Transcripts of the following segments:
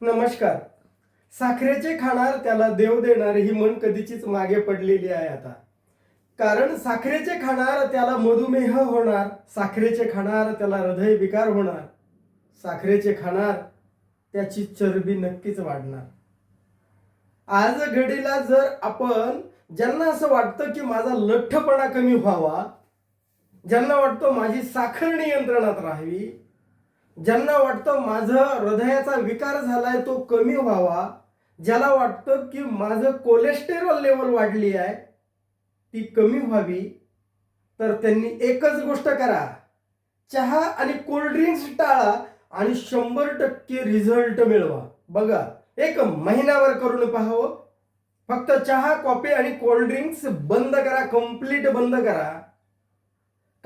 नमस्कार. साखरेचे खाणार त्याला देव देणार ही म्हण कधीचीच मागे पडलेली आहे आता. कारण साखरेचे खाणार त्याला मधुमेह होणार साखरेचे खाणार त्याला हृदय विकार होणार साखरेचे खाणार त्याची चरबी नक्कीच वाढणार. आज घडीला जर आपण ज्यांना असं वाटतं की माझा लठ्ठपणा कमी व्हावा ज्यांना वाटतं माझी साखर नियंत्रणात राहावी ज्यांना वाटतं माझं हृदयाचा विकार झालाय तो कमी व्हावा ज्याला वाटतं की माझं कोलेस्टेरॉल लेवल वाढली आहे ती कमी व्हावी तर त्यांनी एकच गोष्ट करा. चहा आणि कोल्ड्रिंक्स टाळा आणि शंभर टक्के रिझल्ट मिळवा. बघा एक महिनावर करून पाहावं. फक्त चहा कॉफी आणि कोल्ड्रिंक्स बंद करा कंप्लीट बंद करा.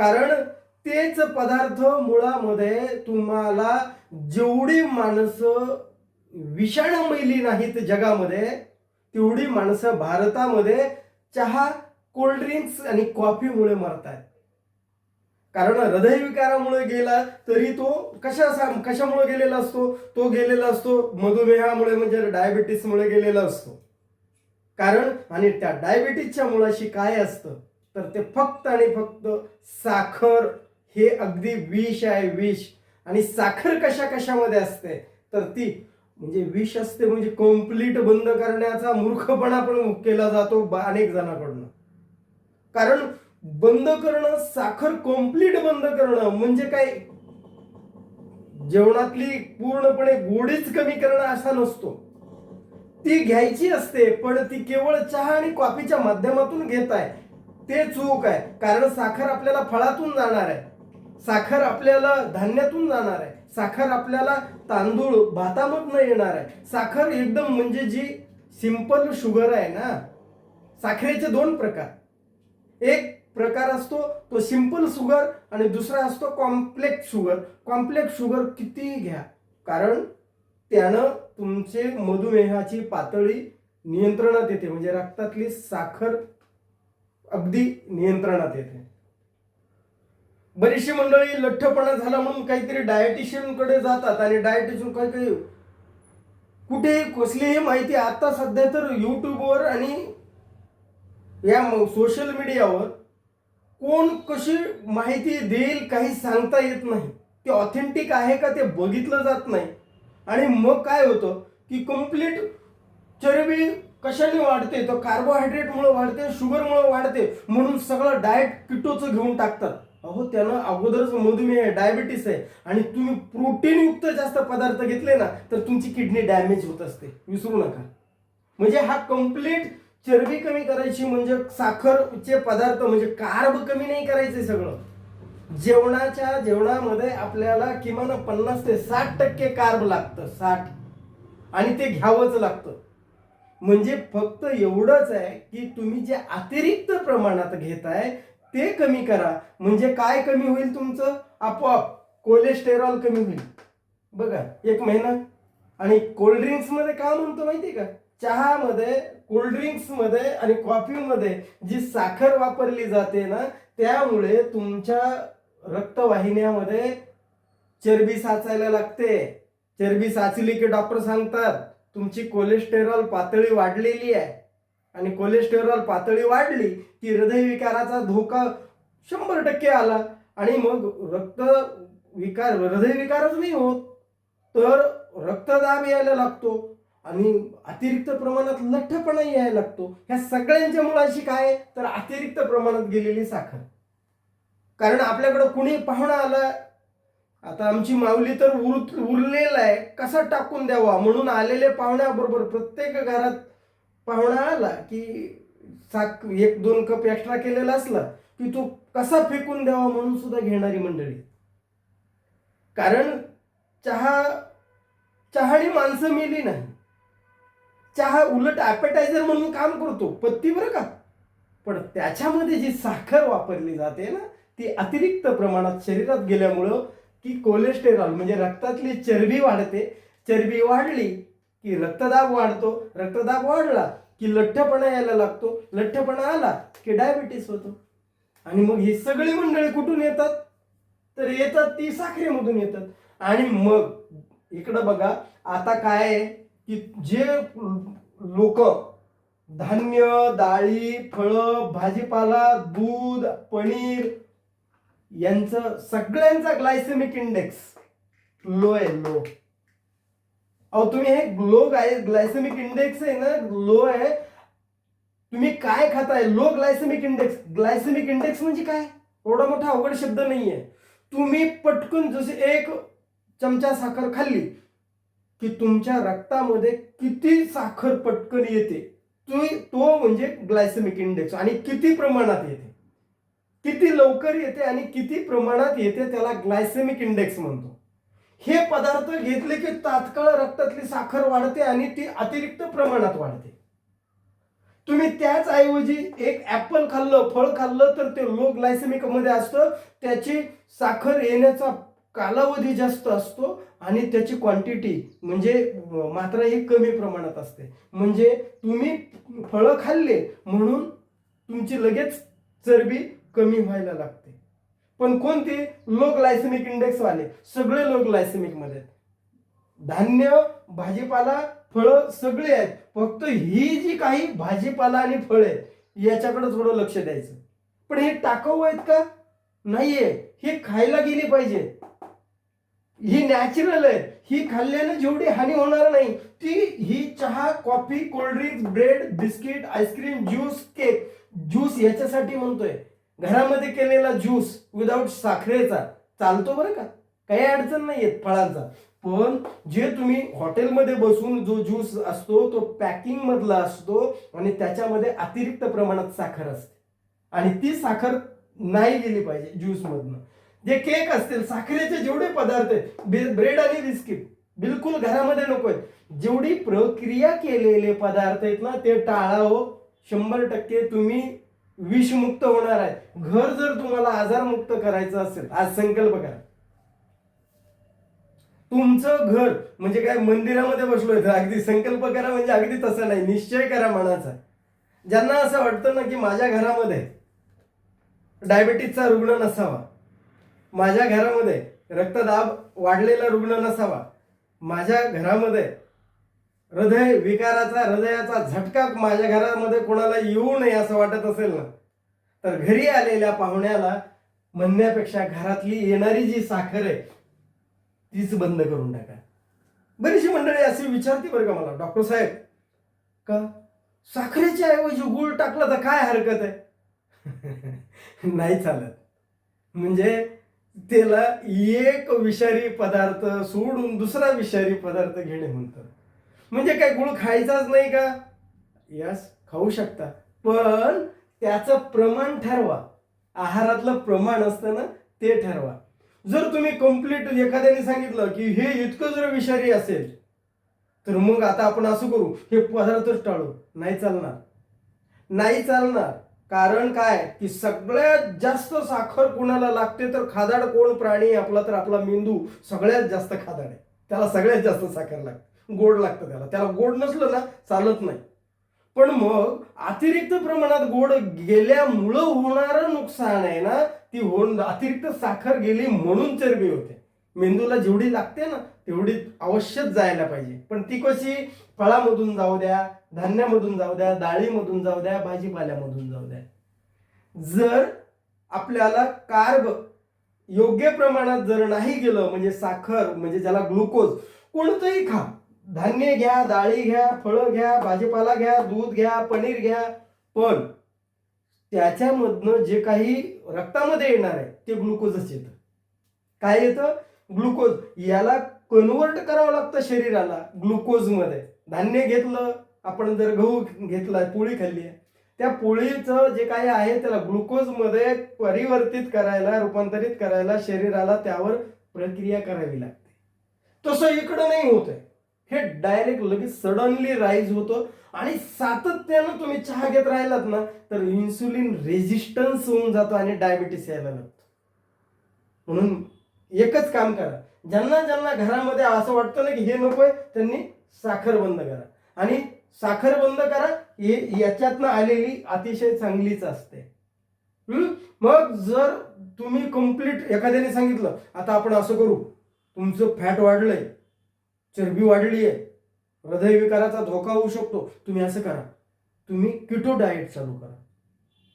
कारण तेच पदार्थ मुळामध्ये तुम्हाला जेवढी माणसं विषाणू मैली नाहीत जगामध्ये तेवढी माणसं भारतामध्ये चहा कोल्ड्रिंक्स आणि कॉफीमुळे मरतात कारण हृदयविकारामुळे गेला तरी तो कशा कशामुळे गेलेला असतो? तो गेलेला असतो मधुमेहामुळे म्हणजे डायबिटीसमुळे गेलेला असतो. कारण आणि त्या डायबिटीसच्या मुळाशी काय असतं? तर ते फक्त आणि फक्त साखर हे अगदी विष आहे विष. आणि साखर कशा कशामध्ये असते? तर ती म्हणजे विष असते म्हणजे कंप्लीट बंद करण्याचा मूर्खपणा पण केला जातो अनेक जणांकडून. कारण बंद करणं साखर कंप्लीट बंद करणं म्हणजे काय? जेवणातली पूर्णपणे गोडीच कमी करणं असा नसतो. ती घ्यायची असते पण ती केवळ चहा आणि कॉफीच्या माध्यमातून घेत आहे. ते चूक आहे. कारण साखर आपल्याला फळातून जाणार आहे. साखर आपल्याला धान्यातून जाणार आहे. साखर आपल्याला तांदूळ भातामधनं येणार आहे. साखर एकदम म्हणजे जी सिंपल शुगर आहे ना साखरेचे दोन प्रकार. एक प्रकार असतो तो सिंपल शुगर आणि दुसरा असतो कॉम्प्लेक्स शुगर कॉम्प्लेक्स शुगर कितीही घ्या कारण त्यानं तुमचे मधुमेहाची पातळी नियंत्रणात येते. म्हणजे रक्तातली साखर अगदी नियंत्रणात येते. बरीचशी मंडळी लठ्ठपणा झाला म्हणून काहीतरी डायटिशियनकडे जातात आणि डायटिशियन काही काही कुठे कसलीही माहिती आता सध्या तर युट्यूबवर आणि या सोशल मीडियावर कोण कशी माहिती देईल काही सांगता येत नाही. ते ऑथेंटिक आहे का ते बघितलं जात नाही. आणि मग काय होतं की कंप्लीट चरबी कशाने वाढते? तर कार्बोहायड्रेटमुळे वाढते शुगरमुळे वाढते. म्हणून सगळं डाएट किटोचं घेऊन टाकतात. अहो त्यानं अगोदरच मधुमेह आहे डायबिटीस आहे. आणि तुम्ही प्रोटीन युक्त जास्त पदार्थ घेतले ना तर तुमची किडनी डॅमेज होत असते. विसरू नका. म्हणजे हा कंप्लीट चरबी कमी करायची म्हणजे साखरचे पदार्थ म्हणजे कार्ब कमी नाही करायचे सगळं. जेवणाच्या जेवणामध्ये आपल्याला किमान पन्नास ते साठ टक्के कार्ब लागतं साठ. आणि ते घ्यावंच लागतं. म्हणजे फक्त एवढंच आहे की तुम्ही जे अतिरिक्त प्रमाणात घेताय ते कमी करा. म्हणजे काय कमी होईल तुमचं? आपोआप कोलेस्टेरॉल कमी होईल. बघा एक महिना. आणि कोल्ड्रिंक्समध्ये काय म्हणतो माहिती का? चहामध्ये कोल्ड्रिंक्समध्ये आणि कॉफीमध्ये जी साखर वापरली जाते ना त्यामुळे तुमच्या रक्तवाहिन्यामध्ये चरबी साचायला लागते. चरबी साचली की डॉक्टर सांगतात. तुमची कोलेस्टेरॉल पातळी वाढलेली आहे. आणि कोलेस्टेरॉल पातळी वाढली की हृदयविकाराचा धोका शंभर टक्के आला. आणि मग रक्त विकार हृदयविकारच नाही होत. तर रक्तदाब यायला लागतो. आणि अतिरिक्त प्रमाणात लठ्ठपणा यायला लागतो. ह्या सगळ्यांच्या मुळाशी काय तर अतिरिक्त प्रमाणात गेलेली साखर. कारण आपल्याकडं कुणी पाहुणा आला आता आमची माऊली तर उर उरलेला आहे. कसा टाकून द्यावा? म्हणून आलेले पाहुण्याबरोबर प्रत्येक घरात पाहुणा आला की साक एक दोन कप एक्स्ट्रा केलेला असला की तो कसा फेकून द्यावा म्हणून सुद्धा घेणारी मंडळी. कारण चहा चहाने माणसं मेली नाही. चहा उलट ॲपेटायझर म्हणून काम करतो. पत्ती बरं का? पण त्याच्यामध्ये जी साखर वापरली जाते ना ती अतिरिक्त प्रमाणात शरीरात गेल्यामुळं की कोलेस्टेरॉल म्हणजे रक्तातली चरबी वाढते. चरबी वाढली की रक्तदाब वाढतो. रक्तदाब वाढला की लठ्ठपणा यायला लागतो. लठ्ठपणा आला की डायबिटीस होतो. आणि मग ही सगळी मंडळी कुठून येतात? तर येतात ती साखरेमधून येतात. आणि मग इकडं बघा आता काय आहे की जे लोक धान्य डाळी फळं भाजीपाला दूध पनीर यांचं सगळ्यांचा ग्लायसेमिक इंडेक्स लो आहे लो अहो तुम्ही हे लो गाय ग्लायसेमिक इंडेक्स आहे ना लो आहे. तुम्ही काय खाताय? Low glycemic index glycemic index म्हणजे काय? एवढा मोठा अवघड शब्द नाहीये. तुम्ही पटकन जसे एक चमचा साखर खाल्ली की तुमच्या रक्तामध्ये किती साखर पटकन येते? तुम्ही तो म्हणजे ग्लायसेमिक इंडेक्स आणि किती प्रमाणात येते? किती लवकर येते आणि किती प्रमाणात येते त्याला ग्लायसेमिक इंडेक्स म्हणतो. हे पदार्थ घेतले की तात्काळ रक्तातली साखर वाढते आणि ती अतिरिक्त प्रमाणात वाढते. तुम्ही त्याच ऐवजी एक ऍपल खाल्लं फळ खाल्लं तर ते लो ग्लायसेमिकमध्ये असतं. त्याची साखर येण्याचा कालावधी जास्त असतो आणि त्याची क्वांटिटी म्हणजे मात्रा ही कमी प्रमाणात असते. म्हणजे तुम्ही फळं खाल्ले म्हणून तुमची लगेच चरबी कमी व्हायला लागते. पण कोणते? लो ग्लायसेमिक इंडेक्स वाले. सगळे लो ग्लायसेमिकमध्ये आहेत. धान्य भाजीपाला फळं सगळे आहेत. फक्त ही जी काही भाजीपाला आणि फळ आहेत याच्याकडे थोडं लक्ष द्यायचं. पण हे टाकाऊ आहेत का? नाहीये. हे खायला गेली पाहिजे. ही नॅचरल आहे ही खाल्ल्यानं जेवढी हानी होणार नाही ती ही चहा coffee cold drink bread biscuit ice cream juice cake juice याच्यासाठी म्हणतोय. घरामध्ये केलेला ज्यूस विदाऊट साखरेचा चालतो बरं का? काही अडचण नाही येत फळांचा. पण जे तुम्ही हॉटेलमध्ये बसून जो ज्यूस असतो तो पॅकिंग मधला असतो आणि त्याच्यामध्ये अतिरिक्त प्रमाणात साखर असते. आणि ती साखर नाही गेली पाहिजे ज्यूस मधनं जे केक असतील साखरेचे जेवढे पदार्थ आहेत ब्रेड आणि बिस्किट बिलकुल घरामध्ये नको आहेत. जेवढी प्रक्रिया केलेले पदार्थ आहेत ना ते टाळावं. शंभर टक्के तुम्ही विषमुक्त होणार आहे. घर जर तुम्हाला आजारमुक्त करायचं असेल आज संकल्प करा. तुमचं घर म्हणजे काय मंदिरामध्ये बसलोय तर अगदी संकल्प करा म्हणजे अगदी तसं नाही निश्चय करा मनाचा. ज्यांना असं वाटतं ना की माझ्या घरामध्ये डायबेटीसचा रुग्ण नसावा माझ्या घरामध्ये रक्तदाब वाढलेला रुग्ण नसावा माझ्या घरामध्ये हृदय विकाराचा हृदयाचा झटका माझ्या घरामध्ये कोणाला येऊ नये असं वाटत असेल ना तर घरी आलेल्या पाहुण्याला म्हणण्यापेक्षा घरातली येणारी जी साखर आहे तीच बंद करून टाका. बरीचशी मंडळी अशी विचारते बरं का मला डॉक्टर साहेब का साखरेच्या ऐवजी गुळ टाकला तर काय हरकत आहे? नाही चालत. म्हणजे त्याला एक विषारी पदार्थ सोडून दुसरा विषारी पदार्थ घेणे म्हणतात. म्हणजे काय गुळ खायचाच नाही का? यस खाऊ शकता. पण त्याचं प्रमाण ठरवा. आहारातलं प्रमाण असतं ना ते ठरवा. जर तुम्ही कंप्लीट एखाद्याने सांगितलं की हे इतकं जर विषारी असेल तर मग आता आपण असं करू हे पदार्थच टाळू. नाही चालणार. नाही चालणार. कारण काय? की सगळ्यात जास्त साखर कोणाला लागते तर खादाड कोण प्राणी? आपला तर आपला मेंदू सगळ्यात जास्त खादाड आहे. त्याला सगळ्यात जास्त साखर लागते. गोड लागतं त्याला. त्याला गोड नसलं ना चालत नाही. पण मग अतिरिक्त प्रमाणात गोड गेल्यामुळं होणारं नुकसान आहे ना ती होऊन अतिरिक्त साखर गेली म्हणून चरबी होते. मेंदूला जेवढी लागते ना तेवढी अवश्यच जायला पाहिजे. पण ती कशी? फळामधून जाऊ द्या धान्यामधून जाऊ द्या डाळीमधून जाऊ द्या भाजीपाल्यामधून जाऊ द्या. जर आपल्याला कार्ब योग्य प्रमाणात जर नाही गेलं म्हणजे साखर म्हणजे ज्याला ग्लुकोज कोणतंही खा धान्य घ्या डाळी घ्या फळं घ्या भाजीपाला घ्या दूध घ्या पनीर घ्या पण त्याच्यामधनं जे काही रक्तामध्ये येणार आहे ते ग्लुकोजच येतं. काय येतं? ग्लुकोज याला कन्वर्ट करावं लागतं शरीराला ग्लुकोजमध्ये धान्य घेतलं आपण जर गहू घेतला पोळी खाल्ली आहे त्या पोळीचं जे काही आहे त्याला ग्लुकोजमध्ये परिवर्तित करायला रूपांतरित करायला शरीराला त्यावर प्रक्रिया करावी लागते. तसं इकडं नाही होत आहे हे डायरेक्ट लगेच सडनली राईज होतं. आणि सातत्यानं तुम्ही चहा घेत राहिलात ना तर इन्सुलिन रेजिस्टन्स होऊन जातो आणि डायबिटीस यायला लागतो. म्हणून एकच काम करा. ज्यांना ज्यांना घरामध्ये असं वाटतं ना की हे नकोय त्यांनी साखर बंद करा. आणि साखर बंद करा हे याच्यातनं आलेली अतिशय चांगलीच असते. मग जर तुम्ही कंप्लीट एखाद्याने सांगितलं आता आपण असं करू. तुमचं फॅट वाढलंय. चरबी वाढली आहे. हृदयविकाराचा धोका होऊ शकतो. तुम्ही असं करा. तुम्ही किटो डाएट चालू करा.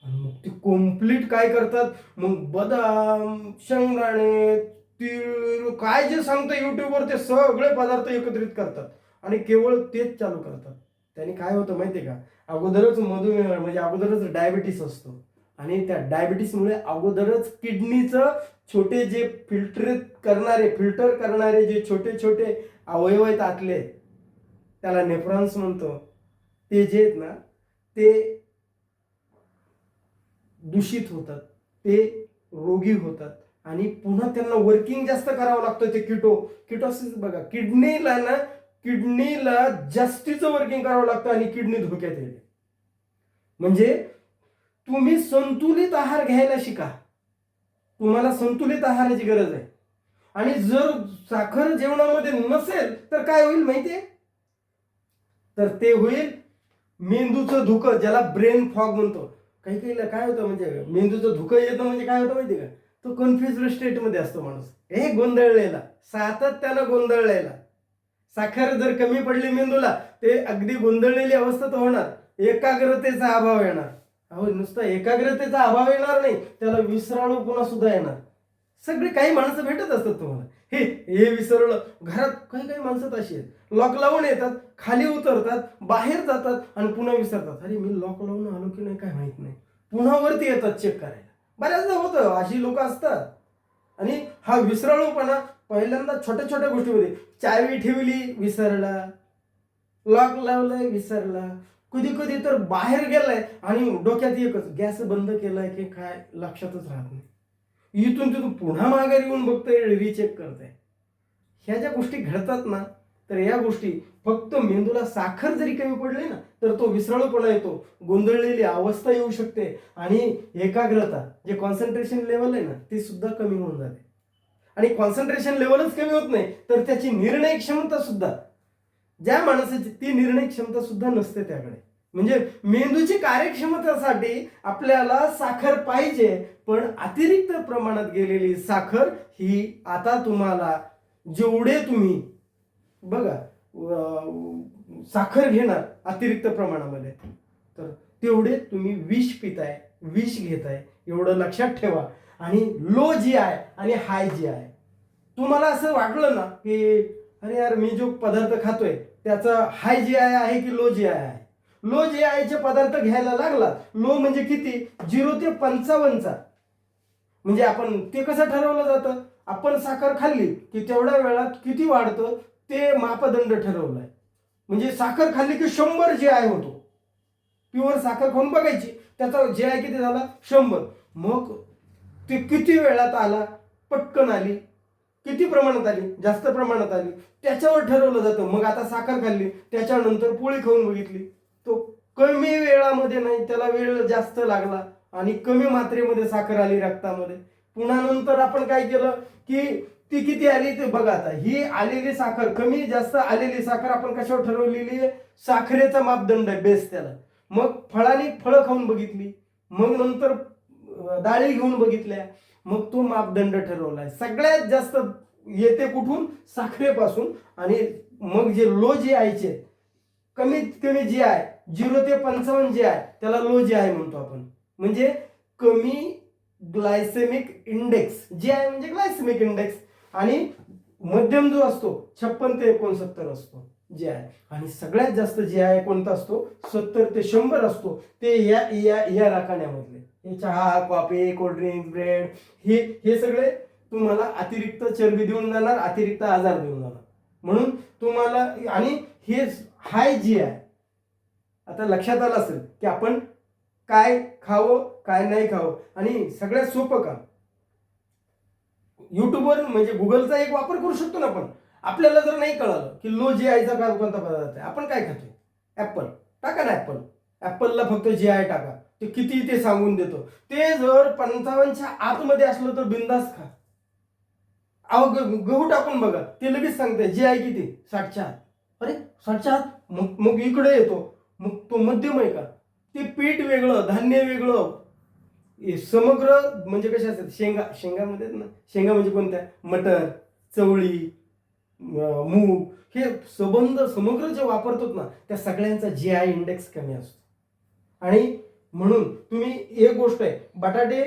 आणि मग ते कंप्लीट काय करतात? मग बदाम शेंगदाणे तीळ काय जे सांगतं युट्यूबवर ते सगळे पदार्थ एकत्रित करतात. आणि केवळ तेच चालू करतात. त्याने काय होतं माहिती आहे का? अगोदरच मधुमेह म्हणजे अगोदरच डायबिटीस असतो. आणि त्या डायबिटीसमुळे अगोदरच किडनीचं छोटे जे फिल्टर करणारे फिल्टर करणारे जे छोटे छोटे अवयव आहेत आतले. त्याला नेफ्रॉन्स म्हणतो. ते जे आहेत ना ते दूषित होतात. ते रोगी होतात. आणि पुन्हा त्यांना वर्किंग जास्त करावं लागतं ते किटो किटोसिस बघा किडनीला ना किडनीला जास्तीचं वर्किंग करावं लागतं आणि किडनी धोक्यात येते. म्हणजे तुम्ही संतुलित आहार घ्यायला शिका. तुम्हाला संतुलित आहाराची गरज आहे. आणि जर साखर जेवणामध्ये नसेल तर काय होईल माहितीये? तर ते होईल मेंदूचं धुकं ज्याला ब्रेन फॉग म्हणतो. काही काहीला काय होतं म्हणजे मेंदूचं धुकं येतं म्हणजे काय होतं माहिती का? तो कन्फ्युज स्टेटमध्ये असतो माणूस. हे गोंधळलेला सातत्यानं गोंधळलेला. साखर जर कमी पडली मेंदूला ते अगदी गोंधळलेली अवस्था तर होणार. एकाग्रतेचा अभाव येणार. अहो नुसता एकाग्रतेचा अभाव येणार नाही त्याला विसराळूपणा सुद्धा येणार. सगळे काही माणसं भेटत असतात तुम्हाला. हे हे विसरलं. घरात काही काही माणसं तशी आहेत. लॉक लावून येतात खाली उतरतात बाहेर जातात आणि पुन्हा विसरतात. अरे मी लॉक लावून आलो की नाही काय माहीत नाही. पुन्हा वरती येतात चेक करायला. बऱ्याचदा होतं अशी लोक असतात. आणि हा विसराळूपणा पहिल्यांदा छोट्या छोट्या गोष्टीमध्ये. चावी ठेवली विसरला. लॉक लावलंय विसरला. कधी कधी तर बाहेर गेलाय आणि डोक्यात एकच गॅस बंद केलाय की काय लक्षातच राहत नाही. इथून तिथून पुन्हा माघारी येऊन बघतोय रिचेक करतंय. ह्या ज्या गोष्टी घडतात ना तर या गोष्टी फक्त मेंदूला साखर जरी कमी पडली ना तर तो विसरळपणा येतो. गोंधळलेली अवस्था येऊ शकते आणि एकाग्रता जे कॉन्सन्ट्रेशन लेवल आहे ना ते सुद्धा कमी होऊन जाते. आणि कॉन्सन्ट्रेशन लेवलच कमी होत नाही तर त्याची निर्णय क्षमता सुद्धा ज्या माणसाची ती निर्णय क्षमता सुद्धा नसते त्याकडे. म्हणजे मेंदूची कार्यक्षमतेसाठी आपल्याला साखर पाहिजे पण अतिरिक्त प्रमाणात गेलेली साखर ही आता तुम्हाला जेवढे तुम्ही बघा साखर घेणार अतिरिक्त प्रमाणामध्ये तर तेवढे तुम्ही विष पिताय विष घेताय एवढं लक्षात ठेवा. आणि लो जी आहे आणि हाय जी आहे तुम्हाला असं वाटलं ना की अरे यार मी जो पदार्थ खातोय त्याचा हाय जी आय आहे की लो जी आय आहे? लो जे आयचे पदार्थ घ्यायला लागला लो म्हणजे किती? झिरो ते पंचावन्नचा. म्हणजे आपण ते कसं ठरवलं जातं? आपण साखर खाल्ली की तेवढ्या वेळात किती वाढतं? ते मापदंड ठरवलाय. म्हणजे साखर खाल्ली की शंभर जे आय होतो. प्युअर साखर खाऊन बघायची. त्याचा जे आय किती झाला? शंभर. मग ते किती वेळात आला? पटकन आली. किती प्रमाणात आली? जास्त प्रमाणात आली. त्याच्यावर ठरवलं जातं. मग आता साखर खाल्ली. त्याच्यानंतर पोळी खाऊन बघितली. तो कमी वेळामध्ये नाही त्याला वेळ जास्त लागला आणि कमी मात्रेमध्ये साखर आली रक्तामध्ये. पुन्हा नंतर आपण काय केलं की ती किती आली ते बघा आता. ही आलेली साखर कमी जास्त आलेली साखर आपण कशावर ठरवलेली आहे? साखरेचा मापदंड आहे बेस त्याला. मग फळांनी फळं खाऊन बघितली मग नंतर डाळी घेऊन बघितल्या मग तो मापदंड ठरवलाय सगळ्यात जास्त येते कुठून? साखरेपासून. आणि मग जे लो जे आयचे कमीत कमी जे आहे झिरो ते पंचावन्न जे आहे त्याला लो जे आहे म्हणतो आपण. म्हणजे कमी ग्लायसेमिक इंडेक्स जे आहे म्हणजे ग्लायसेमिक इंडेक्स आणि मध्यम जो असतो छप्पन ते एकोणसत्तर असतो जे आहे. आणि सगळ्यात जास्त जे आहे कोणता असतो? सत्तर ते शंभर असतो. ते या या या राखाण्यामधले. हे चहा कॉफी कोल्ड्रिंक ब्रेड हे हे सगळे तुम्हाला अतिरिक्त चरबी देऊन जाणार अतिरिक्त आजार देऊन जाणार. म्हणून तुम्हाला आणि हे हाय जी आहे आता लक्षात आलं असेल की आपण काय खावं काय नाही खावं आणि सगळ्यात सोपं का? युट्यूबवर म्हणजे गुगलचा एक वापर करू शकतो ना आपण. आपल्याला जर नाही कळालं की लो जी आयचा काय कोणता पदार्थ आहे आपण काय खातो ॲपल टाका ना ॲपल ॲपलला फक्त जी आय टाका. ते किती ते सांगून देतो. ते जर पंचावन्नच्या आतमध्ये असलं तर बिंदास खा. अहो ग- गहू टाकून बघा. ते लगेच सांगते जी आय किती? साठच्या आत. अरे साठच्या आत? मग मग इकडे येतो. मग तो मध्यम आहे का? ते पीठ वेगळं धान्य वेगळं. समग्र म्हणजे कशा असतात? शेंगा शेंगामध्ये ना? शेंगा म्हणजे कोणत्या? मटर चवळी मूग. हे सबंध समग्र जे वापरतो ना त्या सगळ्यांचा जी आय इंडेक्स कमी असतो. आणि म्हणून तुम्ही एक गोष्ट आहे बटाटे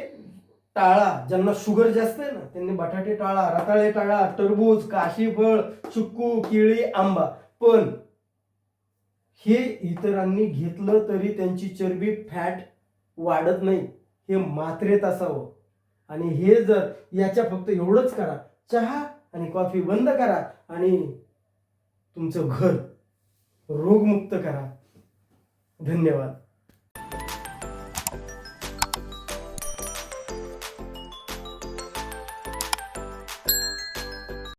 टाळा. ज्यांना शुगर जास्त आहे ना त्यांनी बटाटे टाळा. रताळे टाळा टरबूज काशी फळ चिक्कू केळी आंबा. पण हे इतरांनी घेतलं तरी त्यांची चरबी फॅट वाढत नाही. हे मात्रेत असावं. आणि हे जर याच्या फक्त एवढंच करा. चहा आणि कॉफी बंद करा आणि तुमचं घर रोगमुक्त करा. धन्यवाद.